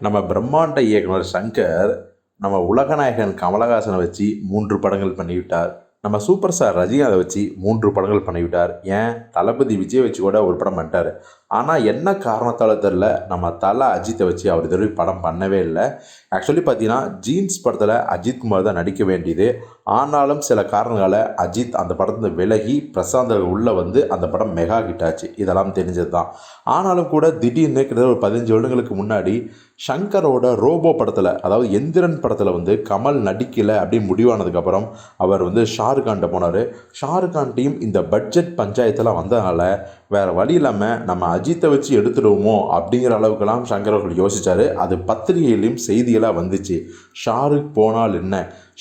நம்ம பிரம்மாண்ட இயக்குனர் சங்கர் நம்ம உலகநாயகன் கமலஹாசனை வச்சு மூன்று படங்கள் பண்ணிவிட்டார். நம்ம சூப்பர் ஸ்டார் ரஜினிகாந்தை வச்சு மூன்று படங்கள் பண்ணிவிட்டார். ஏன்? தளபதி விஜய் வச்சு கூட ஒரு படம் பண்ணிட்டார். ஆனால் என்ன காரணத்தால் தெரில நம்ம தலை அஜித்தை வச்சு அவர் இது வரைக்கும் படம் பண்ணவே இல்லை. ஆக்சுவலி பார்த்தீங்கன்னா ஜீன்ஸ் படத்தில் அஜித் குமார் தான் நடிக்க வேண்டியது. ஆனாலும் சில காரணங்களால் அஜித் அந்த படத்தை விலகி பிரசாந்த் உள்ளே வந்து அந்த படம் மெகா ஹிட் ஆச்சு. இதெல்லாம் தெரிஞ்சது தான் ஆனாலும் கூட திடீர்னு கிட்டத்தட்ட ஒரு பதினஞ்சு வருடங்களுக்கு முன்னாடி ஷங்கரோட ரோபோ படத்தில் அதாவது எந்திரன் படத்தில் வந்து கமல் நடிக்கலை அப்படின்னு முடிவானதுக்கப்புறம் அவர் வந்து ஷாருக்கான்ட்ட போனார். ஷாருக்கான்ட்டையும் இந்த பட்ஜெட் பஞ்சாயத்தெல்லாம் வந்ததுனால வேறு வழி இல்லாமல் நம்ம அஜித்தை வச்சு எடுத்துடுவோமோ அப்படிங்கிற அளவுக்கெல்லாம் சங்கர் அவர்கள் யோசித்தார் அது பத்திரிகையிலையும் செய்திகளாக வந்துச்சு. ஷாருக் போனால் என்ன?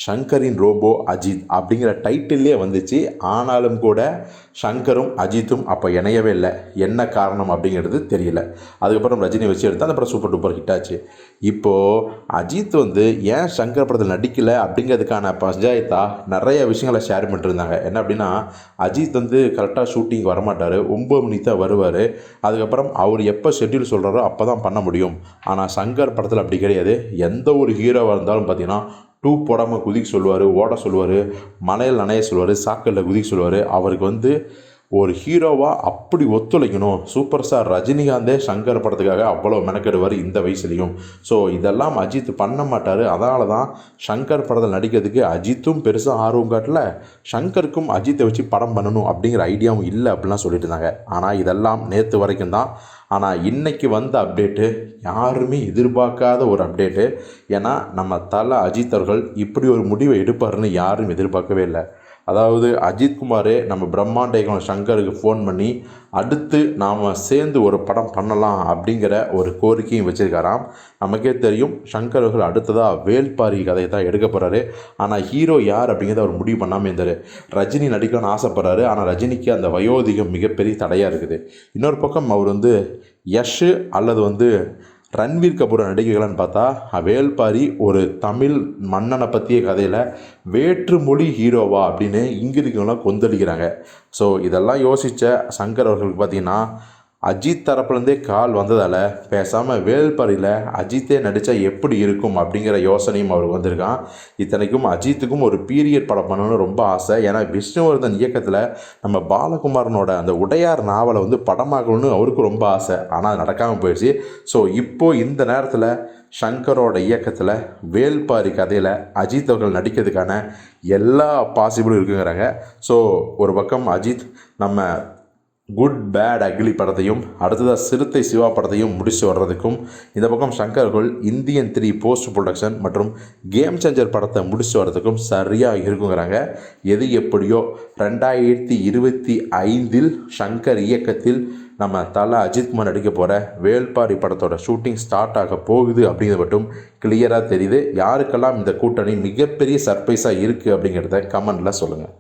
ஷங்கரின் ரோபோ அஜித் அப்படிங்கிற டைட்டில்லே வந்துச்சு. ஆனாலும் கூட ஷங்கரும் அஜித்தும் அப்போ இணையவே இல்லை. என்ன காரணம் அப்படிங்கிறது தெரியல. அதுக்கப்புறம் ரஜினி வச்சு எடுத்து அந்த படம் சூப்பர் டூப்பர் ஹிட் ஆச்சு. இப்போது அஜித் வந்து ஏன் சங்கர் படத்தில் நடிக்கலை அப்படிங்கிறதுக்கான பஞ்சாயத்தா நிறைய விஷயங்களை ஷேர் பண்ணிட்டுருந்தாங்க என்ன அப்படின்னா அஜித் வந்து கரெக்டாக ஷூட்டிங் வரமாட்டார். ஒம்பது மணிக்கு தான் வருவார். அதுக்கப்புறம் அவர் எப்போ ஷெட்யூல் சொல்கிறாரோ அப்போ தான் பண்ண முடியும். ஆனால் சங்கர் படத்தில் அப்படி கிடையாது. எந்த ஒரு ஹீரோவாக இருந்தாலும் பார்த்தீங்கன்னா டூ போடாமல் குதிக்க சொல்லுவார் ஓட சொல்லுவார் மலையில் நனைய சொல்லுவார் சாக்கலில் குதிக்க சொல்லுவார். அவருக்கு வந்து ஒரு ஹீரோவாக அப்படி ஒத்துழைக்கணும். சூப்பர் ஸ்டார் ரஜினிகாந்தே சங்கர் படத்துக்காக அவ்வளோ மெனக்கெடுவார் இந்த வயசுலேயும். ஸோ இதெல்லாம் அஜித் பண்ண மாட்டார். அதனால தான் சங்கர் படத்தில் நடிக்கிறதுக்கு அஜித்தும் பெருசாக ஆர்வம் காட்டல. சங்கருக்கும் அஜித்தை வச்சு படம் பண்ணணும் அப்படிங்கிற ஐடியாவும் இல்லை அப்படிலாம் சொல்லிட்டு இருந்தாங்க. ஆனால் இதெல்லாம் நேற்று வரைக்கும் தான். ஆனால் இன்றைக்கி வந்த அப்டேட்டு யாருமே எதிர்பார்க்காத ஒரு அப்டேட்டு. ஏன்னா நம்ம தலை அஜித் அவர்கள் இப்படி ஒரு முடிவை எடுப்பாருன்னு யாரும் எதிர்பார்க்கவே இல்லை. அதாவது அஜித்குமாரே நம்ம பிரம்மாண்ட இயக்குனர் சங்கருக்கு ஃபோன் பண்ணி அடுத்து நாம் சேர்ந்து ஒரு படம் பண்ணலாம் அப்படிங்கிற ஒரு கோரிக்கையும் வச்சுருக்காராம். நமக்கே தெரியும் சங்கர் அவர்கள் அடுத்ததாக வேல்பாரி கதையை தான் எடுக்க போகிறாரு ஆனால் ஹீரோ யார் அப்படிங்கிறத அவர் முடிவு பண்ணாமல் இருந்தார். ரஜினி நடிக்கணும்னு ஆசைப்படுறாரு. ஆனால் ரஜினிக்கு அந்த வயோதிகம் மிகப்பெரிய தடையாக இருக்குது. இன்னொரு பக்கம் அவர் வந்து யஷ் அல்லது வந்து ரன்வீர் கபூர் நடிகைகளான்னு பார்த்தா வேல்பாரி ஒரு தமிழ் மன்னனை பற்றிய கதையில் வேற்று மொழி ஹீரோவா அப்படின்னு இங்கிருக்கவங்களாம் கொந்தளிக்கிறாங்க. ஸோ இதெல்லாம் யோசித்த சங்கர் அவர்களுக்கு பார்த்தீங்கன்னா அஜித் தரப்புலேருந்தே கால் வந்ததால் பேசாமல் வேல்பாரியில் அஜித்தே நடித்தா எப்படி இருக்கும் அப்படிங்கிற யோசனையும் அவருக்கு வந்திருக்கான். இத்தனைக்கும் அஜித்துக்கும் ஒரு பீரியட் படம் பண்ணணும்னு ரொம்ப ஆசை. ஏன்னா விஷ்ணுவர்தன் இயக்கத்தில் நம்ம பாலகுமாரனோட அந்த உடையார் நாவலை வந்து படமாக்கணும்னு அவருக்கு ரொம்ப ஆசை. ஆனால் அது நடக்காமல் போயிடுச்சு ஸோ இப்போது இந்த நேரத்தில் ஷங்கரோட இயக்கத்தில் வேல்பாரி கதையில் அஜித் அவர்கள் நடிக்கிறதுக்கான எல்லா பாசிபிளும் இருக்குங்கிறாங்க. ஸோ ஒரு பக்கம் அஜித் நம்ம குட் பேட் அக்லி படத்தையும் அடுத்ததாக சிறுத்தை சிவா படத்தையும் முடிச்சு வர்றதுக்கும் இந்த பக்கம் சங்கர்கள் இந்தியன் த்ரீ போஸ்ட் ப்ரொடக்ஷன் மற்றும் கேம் சேஞ்சர் படத்தை முடிச்சு வர்றதுக்கும் சரியாக இருக்குங்கிறாங்க. எது எப்படியோ ரெண்டாயிரத்தி இருபத்தி ஐந்தில் சங்கர் இயக்கத்தில் நம்ம தலை அஜித்குமார் நடிக்க போகிற வேல்பாரி படத்தோட ஷூட்டிங் ஸ்டார்ட் ஆக போகுது அப்படிங்கிறது மட்டும் கிளியராக தெரியுது. யாருக்கெல்லாம் இந்த கூட்டணி மிகப்பெரிய சர்ப்ரைஸாக இருக்குது அப்படிங்கிறத கமெண்டில் சொல்லுங்கள்